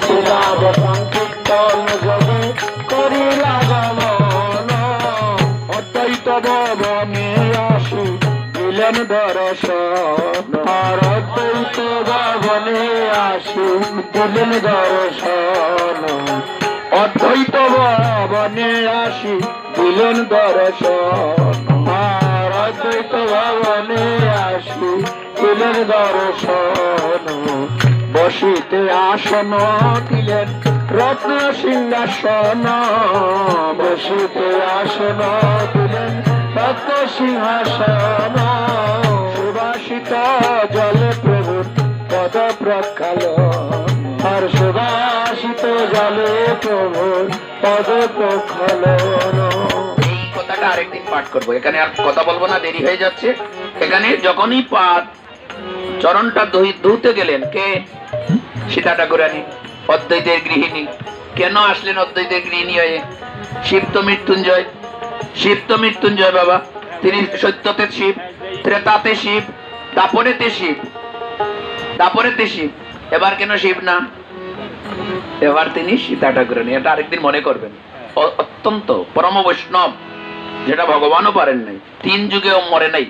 শিলাব সংকীর্তন যোগে করিলা গমন অদ্বৈত ভবনে আসি দিলেন দর্শন আর অদ্বৈত ভবনে আসি দিলেন দর্শন অদ্বৈত ভবনে আসি দিলেন দর্শন আর অদ্বৈত ভবনে দর্শন বসিতে আসন দিলেন রত্ন সিংহাসন। বসিতে আসন দিলেন রত্ন সিংহাসন। সুবাসিত জলে প্রভুর পদ প্রক্ষালন। আর সুবাসিত জলে প্রভুর পদ প্রক্ষালন। এই কথাটা আরেকদিন পাঠ করব। এখানে আর কথা বলব না, দেরি হয়ে যাচ্ছে। এখানে যখনই পাঠ চরণটা ধুতে গেলেন। কে? সীতা ঠাকুরানী, অদ্বৈতের গৃহিণী। কেন আসলেন অদ্বৈতের গৃহিণী হয়ে? শিব তো মৃত্যুঞ্জয়। শিব তো মৃত্যুঞ্জয় বাবা। তিনি সত্যতে শিব, ত্রেতাতে শিব দাপরেতে শিব। দাপরেতে শিব। এবার কেন শিব না? এবার তিনি সীতা ঠাকুরানী। এটা আরেকদিন মনে করবেন। অত্যন্ত পরম বৈষ্ণব যেটা ভগবানও পারেন নাই। তিন যুগেও মরে নাই।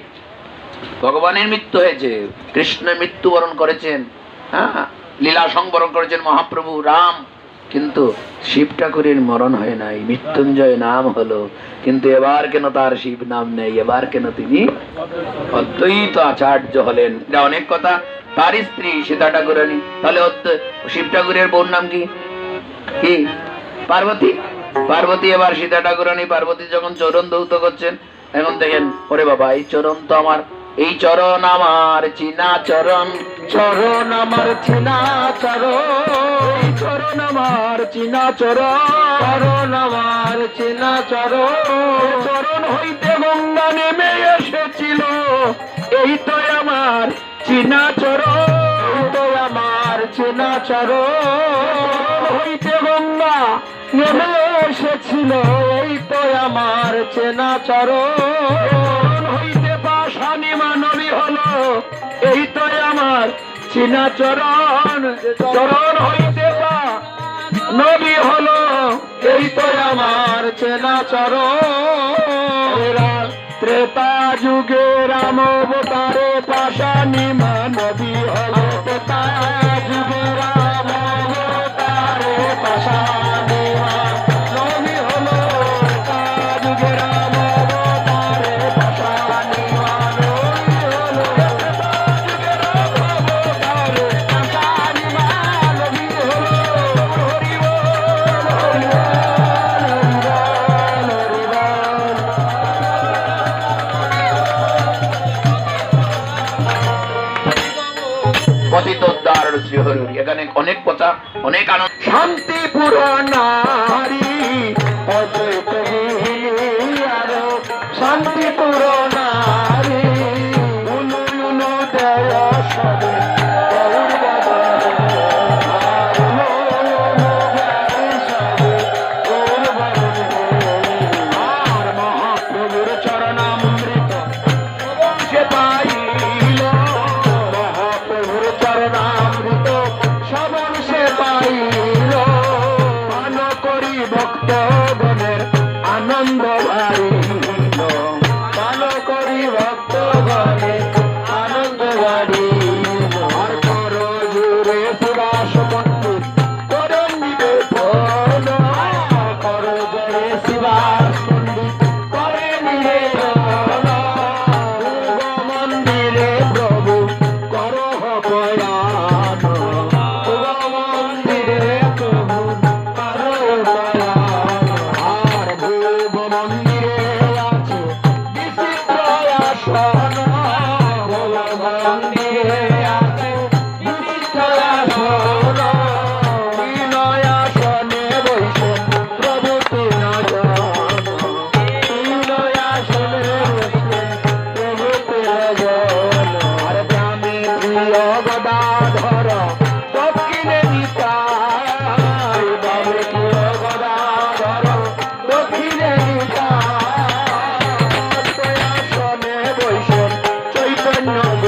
ভগবানের মৃত্যু হয়েছে, কৃষ্ণের মৃত্যুবরণ করেছেন হ্যাঁ? লীলা সংবরণ করেছেন মহাপ্রভু, রাম। কিন্তু শিব ঠাকুরের মরণ হয় নাই, মৃত্যুঞ্জয় নাম হলো। কিন্তু এবার কেন তার শিব নাম নেই? এবার কেন তিনি অদ্বৈত আচার্য হলেন? এটা অনেক কথা। তার স্ত্রী সীতা ঠাকুরানী। তাহলে শিব ঠাকুরের বোন নাম কি? কি? পার্বতী? পার্বতী এবার সীতা ঠাকুরানী, পার্বতী যখন চরণ দৌত করছেন, এখন দেখেন, ওরে বাবা, এই চরণ তো আমার এই চরণ আমার চিনা চরণ। চরণ আমার চিনা চরণ। চরণ আমার চিনা চরণ। চরণ আমার চিনা চরণ। চরণ হইতে গঙ্গা নেমে এসেছিল। এই তো আমার চিনা চরণ। তো আমার চিনা চরণ। হইতে গঙ্গা নেমে এসেছিল। এই তো আমার চেনা চরণ হইতে এই তো আমার চিনা চরণ চরণ হইতে নবী হলো এই তো আমার চেনা চরণ। ত্রেতা যুগে রাম অবতারে পাশানি মানবী হলো ত্রেতা যুগে রাম অনেক কথা অনেক আনন্দ। শান্তি পুরনারী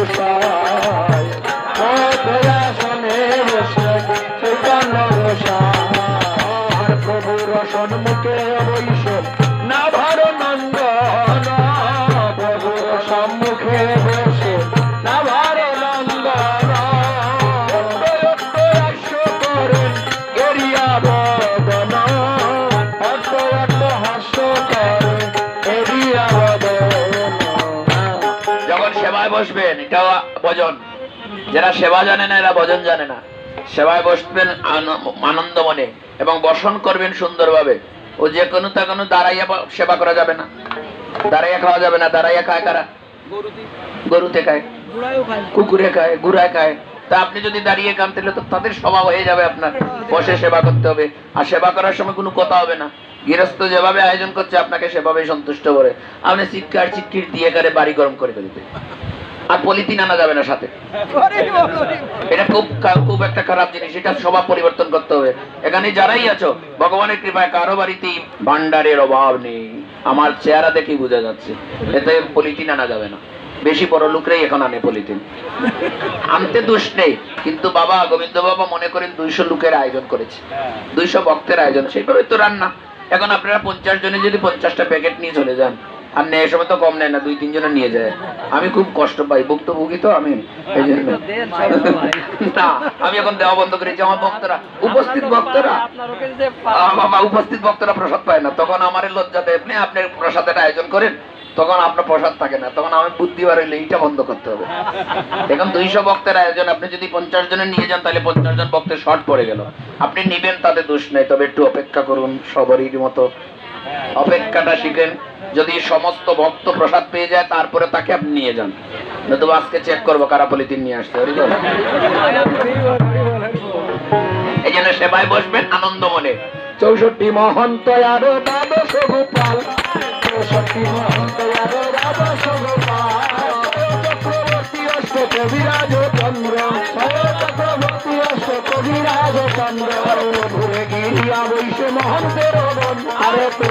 पार যারা সেবা জানে না এরা ভজন জানে না। সেবায় বসবেন আনন্দ মনে এবং বসন করবেন সুন্দরভাবে। ও যে কোনো তা কোনো দাঁড়াইয়া সেবা করা যাবে না। দাঁড়াইয়া খাওয়া যাবে না দাঁড়াইয়া খায় কারা? গরুতে। খায়। কুকুরে খায় গুড়ায় খায়। তা আপনি যদি দাঁড়িয়ে খান তাহলে তো তাদের স্বভাব হয়ে যাবে আপনার। বসে সেবা করতে হবে। আর সেবা করার সময় কোনো কথা হবে না। গৃহস্থ যেভাবে আয়োজন করছে আপনাকে সেভাবে সন্তুষ্ট করে। আপনি চিৎকার চিৎকির দিয়ে কারে বাড়ি গরম করে ফেলতে আর পলিথিন আনা যাবে না সাথে। এটা খুব খুব একটা খারাপ জিনিস, এটা স্বভাব পরিবর্তন করতে হবে। এখানে যারাই আছো, ভগবানের কৃপায় কারও বাড়িতেই ভান্ডারের অভাব নেই। আমার চেহারা দেখেই বোঝা যাচ্ছে। এতে পলিথিন আনা যাবে না। বেশি বড় লোকরাই এখন আনে পলিথিন। আনতে দোষ নেই, কিন্তু বাবা গোবিন্দ বাবা মনে করেন দুইশো লোকের আয়োজন করেছে। দুইশো ভক্তের আয়োজন, সেইভাবে তো রান্না। এখন আপনারা পঞ্চাশ জনে যদি পঞ্চাশটা প্যাকেট নিয়ে চলে যান আর নেয় সময় তো কম নেয় না, দুই, তিনজনে নিয়ে যায়। আমি খুব কষ্ট পাই, ভুক্তভোগী তো আমি আমি এখন দেওয়া বন্ধ করেছি, আমার ভক্তরা, উপস্থিত ভক্তরা। উপস্থিত ভক্তরা প্রসাদ পায় না। তখন আমার লজ্জা দেয়, আপনি আপনার প্রসাদের আয়োজন করেন, তখন আপনার প্রসাদ থাকে না। তখন আমি বুদ্ধি বার হইলে এইটা বন্ধ করতে হবে। এখন দুইশো ভক্তের আয়োজন, আপনি যদি পঞ্চাশ জনের নিয়ে যান, তাহলে পঞ্চাশ জন ভক্তের শর্ট পড়ে গেল। আপনি নিবেন, তাতে দোষ নেই, তবে একটু অপেক্ষা করুন, সবারই মতো অপেক্ষাটা শিখেন। যদি সমস্ত ভক্ত প্রসাদ পেয়ে যায়, তারপরে তাকে আপনি নিয়ে যান। নতুবা আজকে চেক করব কারা পলিথিন নিয়ে আসতে। এই জন্য সেবায় বসবেন আনন্দ মনে। চৌষট্টি মহন্ত আরও দ্বাদশ গোপাল। চৌষট্টি মহন্ত আরও দ্বাদশ গোপাল। চন্দ্র ঘুরে গিরিয়া বৈশ্য মহন্তের আরে তো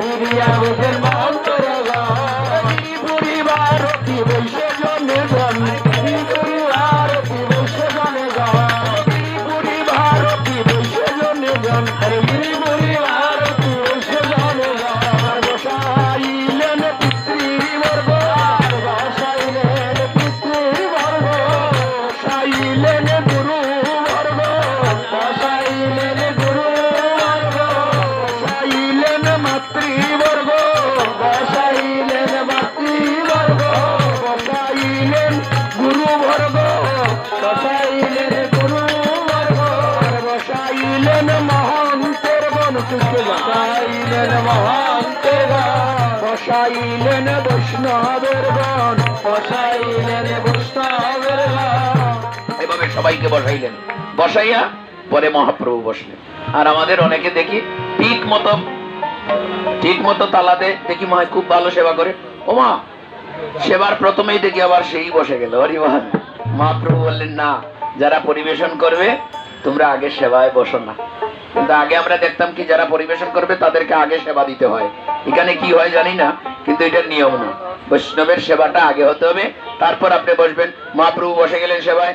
গিরিয়া বৈশের মহন্তের সবাইকে বসাইলেন। বসাইয়া পরে মহাপ্রভু বসলেন। আর আমাদের অনেকে দেখি ঠিক মতো ঠিক মতো তালাতে দেখি মনে হয় খুব ভালো সেবা করে। ওমা সেবার প্রথমেই দেখি আবার সেই বসে গেল। হরিমান মহাপ্রভু বললেন, না, যারা পরিবেশন করবে, তোমরা আগে সেবায় বসো না। কিন্তু আগে আমরা দেখতাম কি, যারা পরিবেশন করবে, তাদেরকে আগে সেবা দিতে হয়। এখানে কি হয় জানি না, কিন্তু এটা নিয়ম না। বৈষ্ণবের সেবাটা আগে হতে হবে। তারপর আপনি বসবেন। মহাপ্রভু বসে গেলেন সেবায়।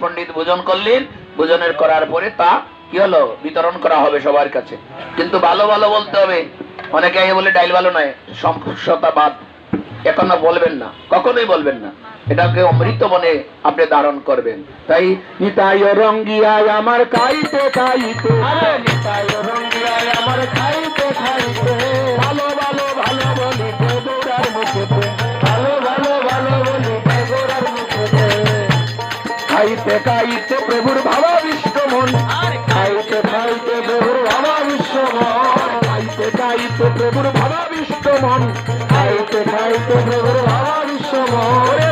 পণ্ডিত ভোজন করলেন। ভোজনের করার পরে তা কি হলো? বিতরণ করা হবে সবার কাছে। কিন্তু ভালো ভালো বলতে হবে। অনেকে আগে বলে ডাইল ভালো নয় সমস্যতা বাদ এখনও বলবেন না। কখনোই বলবেন না। এটাকে অমৃত মনে আপনি ধারণ করবেন। তাই নিতাই রঙ্গিয়ায় আমার খাইতে খাইতে। নিতাই রঙ্গিয়ায় আমার খাইতে খাইতে। খাইতে ভাবা বিশ্ব মন খাইতে খাইতে প্রভুর ভাবা বিশ্ব মন।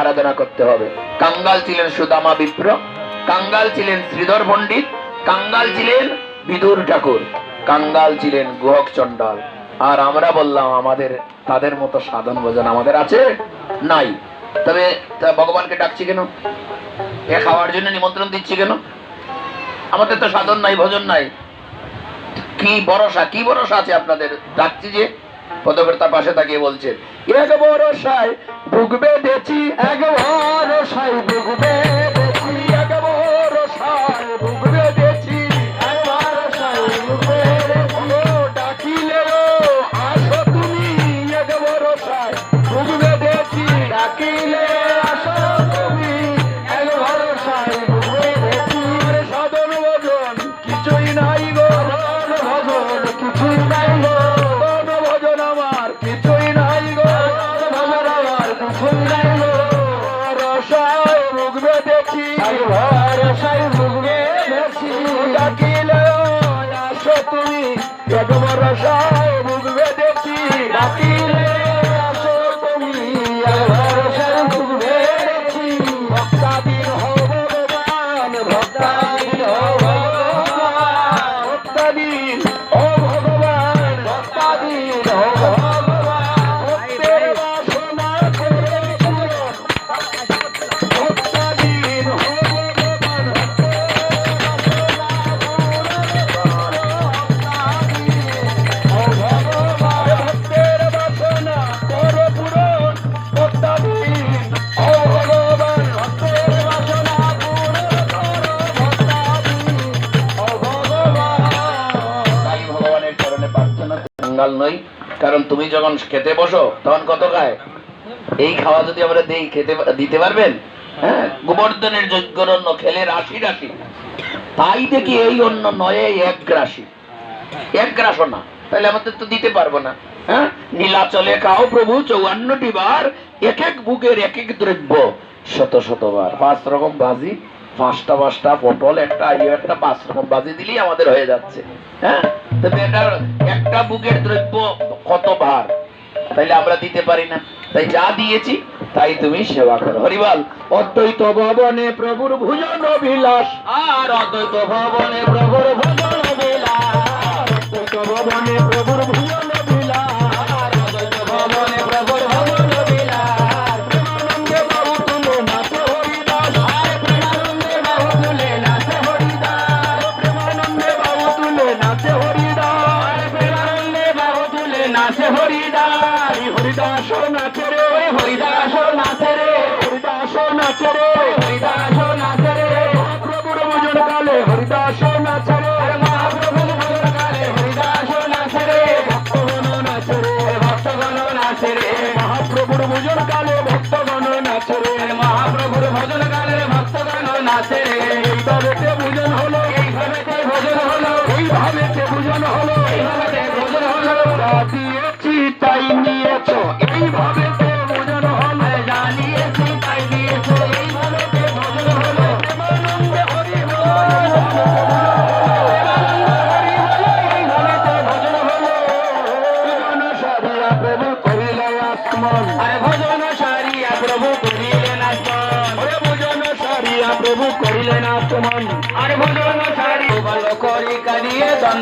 আরাধনা করতে হবে। কাঙ্গাল ছিলেন সুদামা বিপ্র, কাঙ্গাল ছিলেন শ্রীধর পণ্ডিত, কাঙ্গাল ছিলেন বিদুর ঠাকুর, কাঙ্গাল ছিলেন গুহক চণ্ডাল। আর আমরা বললাম, আমাদের, তাদের মতো সাধন ভোজন আমাদের আছে? নাই। তবে ভগবানকে ডাকছি কেন? এ খাওয়ার জন্য নিমন্ত্রণ দিচ্ছি কেন? আমাদের তো সাধন নাই, ভোজন নাই। কি ভরসা কি ভরসা আছে আপনাদের? ডাকছি যে পদকর্তা পাশে তাকিয়ে বলছে এক বড় সাই ভুগবে দেখি এক বড় সাই বেঁধেছি কারণ তুমি যখন খেতে বসো, তখন কত খায়? এই খাওয়া যদি আমরা দেই, খেতে দিতে পারবেন? হ্যাঁ? গোবর্ধনের যজ্ঞর অন্ন খেলে রাশি রাশি। তাই দেখি এই অন্ন নয় এক রাশি। এক না। তাহলে আমাদের তো দিতে পারব না। হ্যাঁ? নীলাচলে খাও প্রভু, চৌয়ান্নটি বার, এক এক বুকের এক এক দ্রব্য। শত শতবার পাঁচ রকম ভাজি, পাঁচটা পাঁচটা পটল, একটা একটা পাঁচ রকম ভাজি দিলেই আমাদের হয়ে যাচ্ছে। হ্যাঁ? তবে এটার একটা বুকের দ্রব্য কত ভার তাইলে আমরা দিতে পারি না। তাই যা দিয়েছি, তাই তুমি সেবা করো। হরিবাল, অদ্বৈত ভবনে প্রভুর ভুজন বিলাস আর অদ্বৈত ভবনে প্রভুর ভুজন বিলাস অদ্বৈত ভবনে প্রভুর ভুজন মহাপ্রভুর ভজন কালে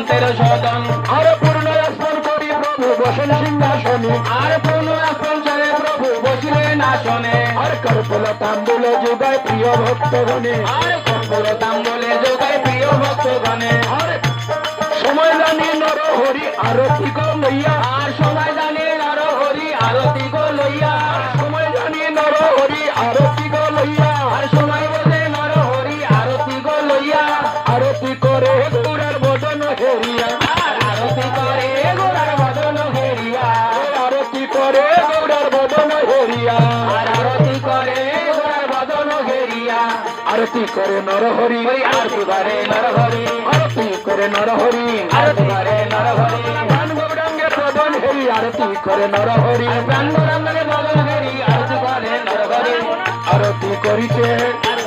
দন্তের সদন আর পূর্ণ আসন করি প্রভু বসেন সিংহাসনে আর পূর্ণ আসন চলে প্রভু বসিলেন আসনে আর ফুল তাম্বুল যোগায় প্রিয় ভক্তগণে। আর কর্পল তাম্বলে যোগায় প্রিয় ভক্তগণে। আর সময় জানি নর হরি আরতি লইয়া। আর সময় আরতি করে নরহরি আরতি করে নর হরি আরতি করে নরহরি আরতি করে নর হরি গান গৌরাঙ্গের বদন হেরি আরতি করে নরহরি। হেরি আরতি করে নর হরি আরতি করিছে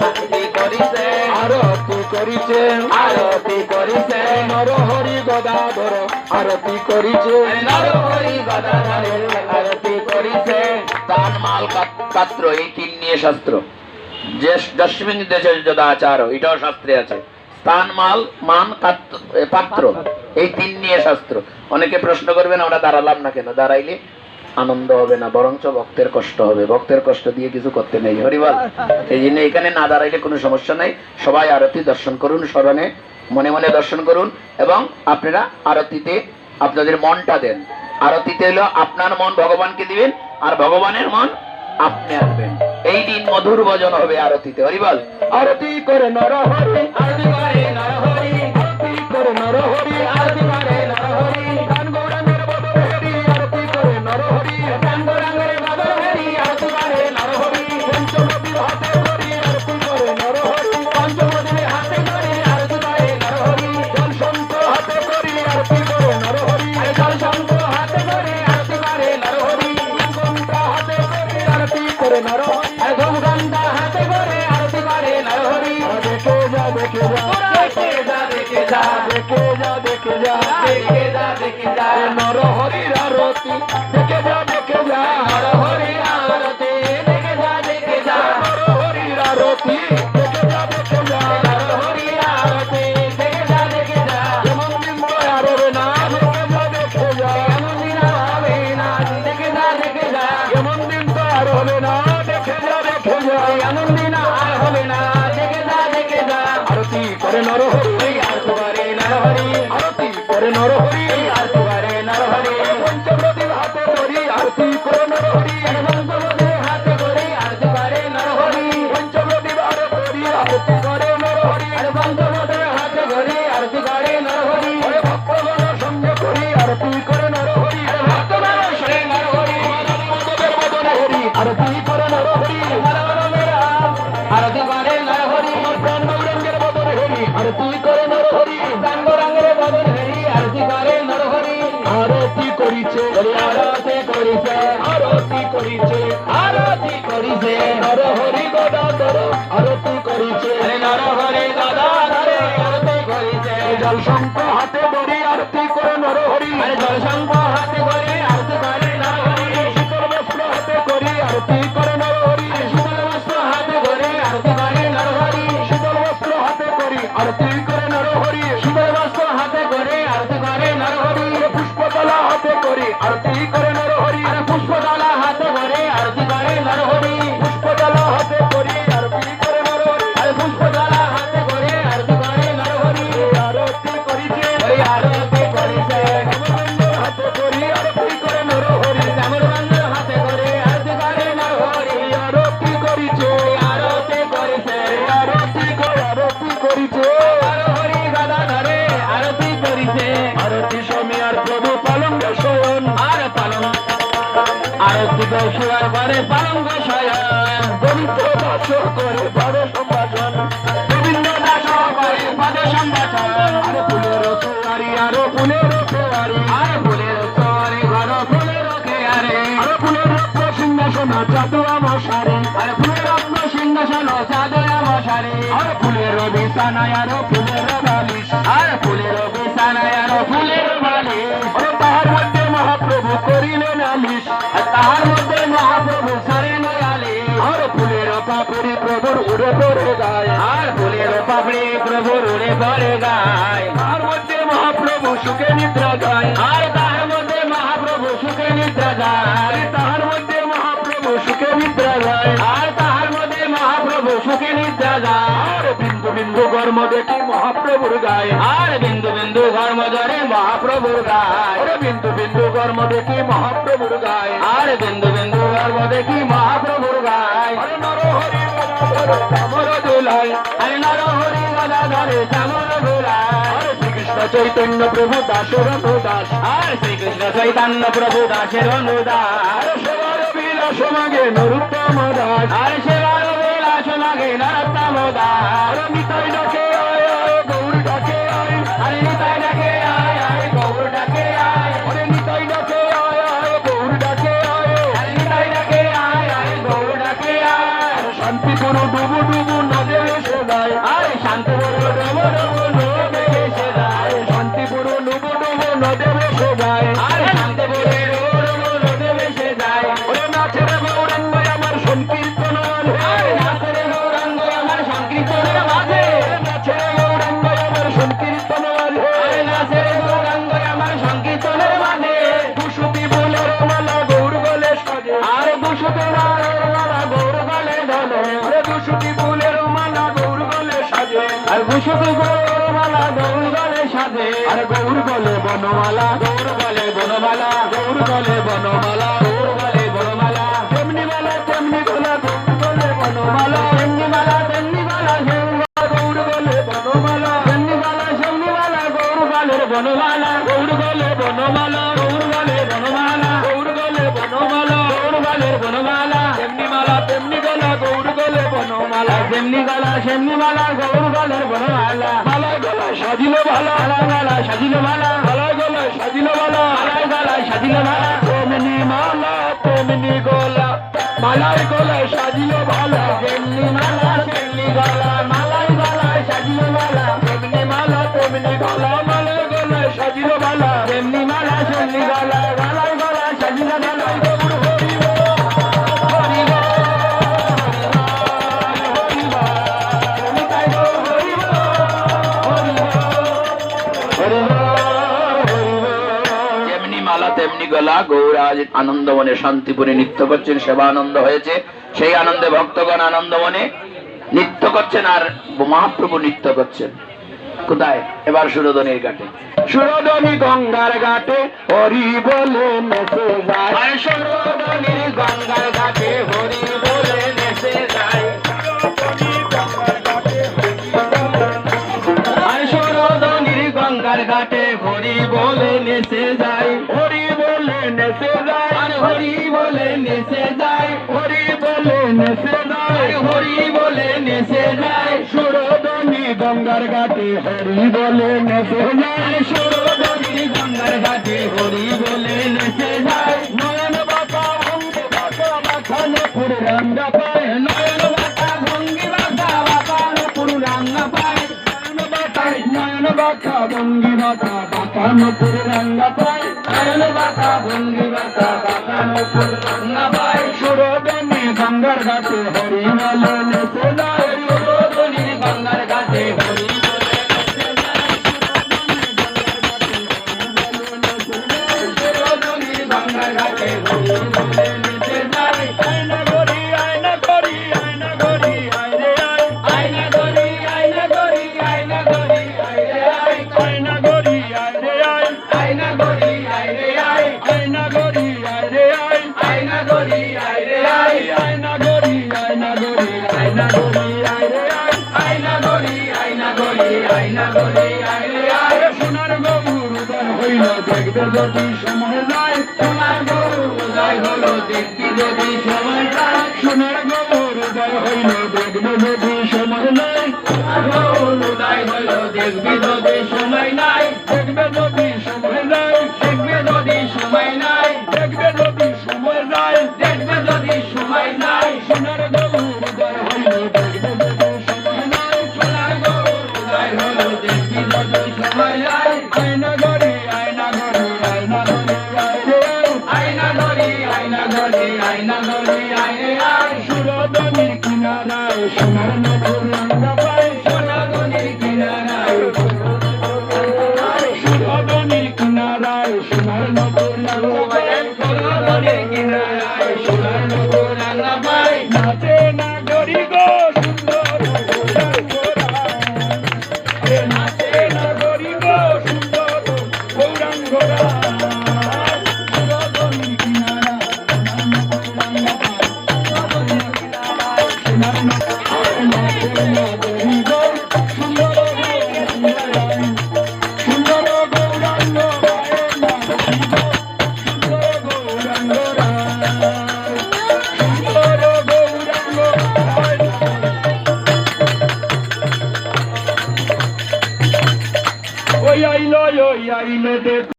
আরতি করিছে। আরতি করিছে আরতি করিছে। নরহরি গদাধর আরতি করিছে। নর হরি গদাধরের আরতি করিছে। তান মাল পাত্র এই তিন নিয়ে শাস্ত্র। যে এটাও শাস্ত্রে আছে। স্থান মাল মান পাত্র, এই তিন নিয়ে শাস্ত্র। অনেকে প্রশ্ন করবেন, আমরা দাঁড়ালাম না কেন? দাঁড়াইলে আনন্দ হবে না, বরঞ্চ ভক্তের কষ্ট হবে। ভক্তের কষ্ট দিয়ে কিছু করতে নেই হরিবল এই জন্য এখানে না দাঁড়াইলে কোনো সমস্যা নাই। সবাই আরতি দর্শন করুন, স্মরণে মনে মনে দর্শন করুন, এবং আপনারা আরতিতে আপনাদের মনটা দেন। আরতিতে হলো আপনার মন ভগবানকে দিবেন, আর ভগবানের মন আপনি আসবেন। এই দিন মধুর ভজন হবে আরতিতে। হরিবল আরতি করে নরহরি, আরতি করে নরহরি, আরতি করে নরহরি। দেখে যা দেখে যা দেখে যা। দেখে যা নরহরির আরতি, দেখে যা দেখে যা। নরহরি আরতি, দেখে যা দেখে যা। নরহরির আরতি, দেখে যা দেখে যা। নরহরি আরতি, দেখে যা দেখে যা। এমন দিন তো আর হবে না, দেখে যা দেখে যা। এমন দিন আর হবে না, দেখে যা দেখে যা। এমন দিন তো আর হবে না। de Noro, en করিছে আরতি আরে নরহরি দাদা ধরে আরতি করিছে। শঙ্খ হাতে ধরি আরতি করে আরে জলসংঘ হাতে করে আরতি করে নরহরি। শীতল বস্ত্র হাতে করি আরতি করে নরহরি। শীতল বস্ত্র হাতে করে আরতি করে নরহরি। শীতল বস্ত্র হাতে করি আরতি করে নরহরি। শীতল বস্ত্র হাতে করে আরতি করে নরহরি। পুষ্পতলা হাতে করি আরতি করে আরতি স্বামী আর প্রভু পালঙ্গ শয়ন। আর পালন আরতি দোষার করে পালঙ্গ শয়ন। দরিদ্র দাস করে পারে সম্ভাষণ। গোবিন্দ দাস করে পদে সম্ভাষণ। আর ফুলের সুয়ারি আর ফুলের ফেয়ারি আর ফুলের চরে ঘর ফুলের খেয়ারে আর ফুলের সিংহাসন চাদুয়া মশারি। আর ফুলের সিংহাসন চাদরা মশারি। আর ফুলের বিছানায় আর ফুলের বালিশ। আর ফুলের আর তাহার মধ্যে মহাপ্রভু করিলেন আলিশ তাহার মধ্যে মহাপ্রভু সারে নয়ালে আর ফুলের পাপড়ি প্রভুর উড়ে পড়ে গায় আর ফুলের পাপড়ি প্রভুর উড়ে পড়ে গায় তাহার মধ্যে মহাপ্রভু সুখে নিদ্রা গায় আর তাহার মধ্যে মহাপ্রভু সুখে নিদ্রা গায় কর্ম দেখি মহাপ্রভুর গায়ে। আর বিন্দু বিন্দু কর্ম ধরে মহাপ্রভুর গায়। বিন্দু বিন্দু কর্ম দেখি মহাপ্রভুর গায়ে। আর বিন্দু বিন্দু কর্ম দেখি মহাপ্রভুর গায়। নর হরি গদা ধরে চামর গোলায় শ্রীকৃষ্ণ চৈতন্য প্রভু দাসের দাস আর শ্রীকৃষ্ণ চৈতন্য প্রভু দাসের অনুদাস। সেবার বিলাস মাগে নরুত্তম দাস। আর সেবার আরে ডুবু ডুবু নদে শোনায় আরে শান্তি বনমালা গৌর বলে বনমালা গৌর বলে বনমালা গৌর বলে বনমালা। তেমনি মালা তেমনি গলা গৌর গলে বনমালা। তেমনি মালা তেমনি মালা গৌর গলে বনমালা। তেমনি মালা সেমনি মালা গৌর গলের বনমালা। বনমালা যেমনি গলা সেমনি মালা, গৌর গলার বড় মালা মালা গলা, সাজিল ভালা মালা গলা, সাজিল মালা। মালা গলা, সাজিল মালা মালা গলা, সাজিল মালা। তেমনি মালা, তেমনি গলা মালার গলা, সাজিল ভালা যেমনি মালা সেমনি গলা, মালাই গলা, সাজিল মালা। তেমনি মালা, তেমনি গলা। তেমনি গলা গৌরাজ আনন্দমনে শান্তিপুরে নৃত্য করছেন সেবা আনন্দ হয়েছে। সেই আনন্দে ভক্তগণ আনন্দমনে নৃত্য করছেন আর মহাপ্রভু নৃত্য করছেন। কোথায়? এবার সুরোধনের কাটে সুরোদনী গঙ্গার ঘাটে হরি বলে সুরধনির গঙ্গার ঘাটে হরি বলে হরি বলে নেচে যায়। হরি বলে নেচে যায়। হরি বলে নেচে যায়। সুরদনি গঙ্গার ঘাটে হরি বলে নেচে যায়। সুরদনি গঙ্গার ঘাটে হরি বলে নেচে যায়। নয়ন বাবা অঙ্গ বাবা পুরঙ্গা পায় বাঁকা ভঙ্গি বাঁকা বাঁকানো পুরঙ্গা পায় নয়ন বাঁকা ভঙ্গি বাঁকা বাঁকানো পুরুরাঙ্গা পায় সুরধনি গঙ্গার ঘাটে হরি বলে নেচে যায়। সুরধনির গঙ্গার ঘাটে হরি বলে সুরধনির দেখবে দুই সময় নয় তোমার গরু উদয় হলো যদি